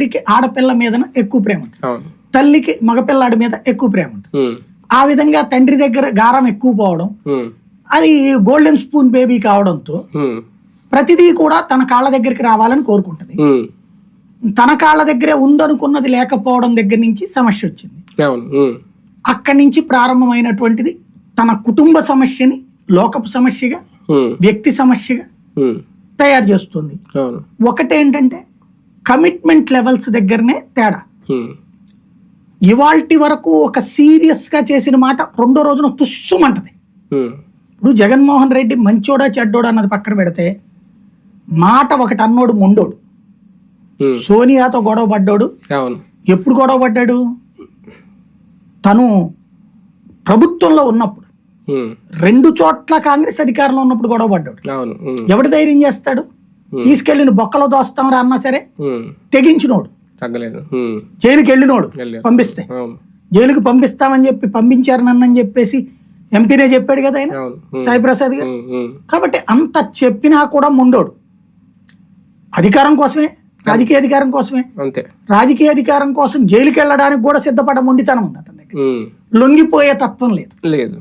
తల్లికి ఆడపిల్ల మీద ఎక్కువ ప్రేమ తల్లికి మగపిల్లాడి మీద ఎక్కువ ప్రేమ ఆ విధంగా తండ్రి దగ్గర గారం ఎక్కువ పోవడం అది గోల్డెన్ స్పూన్ బేబీ కావడంతో ప్రతిదీ కూడా తన కాళ్ళ దగ్గరికి రావాలని కోరుకుంటుంది. తన కాళ్ళ దగ్గరే ఉందనుకున్నది లేకపోవడం దగ్గర నుంచి సమస్య వచ్చింది. అక్కడి నుంచి ప్రారంభమైనటువంటిది తన కుటుంబ సమస్యని లోకపు సమస్యగా వ్యక్తి సమస్యగా తయారు చేస్తుంది. ఒకటేంటంటే కమిట్మెంట్ లెవెల్స్ దగ్గరనే తేడా. ఇవాల్టి వరకు ఒక సీరియస్గా చేసిన మాట రెండో రోజున తుస్సుమంటది. ఇప్పుడు జగన్మోహన్ రెడ్డి మంచోడా చెడ్డోడా అన్నది పక్కన పెడితే మాట ఒకటి అన్నోడు మొండోడు. సోనియాతో గొడవ పడ్డాడు. ఎప్పుడు గొడవ పడ్డాడు? తను ప్రభుత్వంలో ఉన్నప్పుడు. రెండు చోట్ల కాంగ్రెస్ అధికారంలో ఉన్నప్పుడు గొడవ పడ్డాడు. ఎవడు ధైర్యం చేస్తాడు? తీసుకెళ్ళి నువ్వు బొక్కలో దోస్తాం అన్నా సరే తెగించినోడు. తగ్గలేదు. జైలుకి వెళ్ళినోడు. పంపిస్తే. జైలుకి పంపిస్తామని చెప్పి పంపించారు నన్నని చెప్పేసి ఎంపీనే చెప్పాడు కదా ఆయన సాయి ప్రసాద్ గారు. కాబట్టి అంత చెప్పినా కూడా ముండోడు. అధికారం కోసమే రాజకీయ అధికారం కోసమే. అంతే. రాజకీయ అధికారం కోసం జైలుకి వెళ్ళడానికి కూడా సిద్ధపడ మొండితనం ఉంది అతని దగ్గర. లొంగిపోయే తత్వం లేదు. లేదు.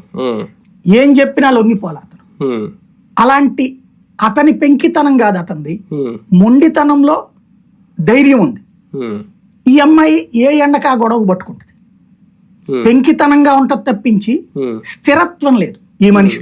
ఏం చెప్పినా లొంగిపోలే అతను. అలాంటి అతని పెంకితనం కాదు అతనిది. మొండితనంలో ధైర్యం ఉంది. ఈ అమ్మాయి ఏ ఎండకా గొడవ పట్టుకుంటుంది? పెంకితనంగా ఉంటది తప్పించి స్థిరత్వం లేదు ఈ మనిషి.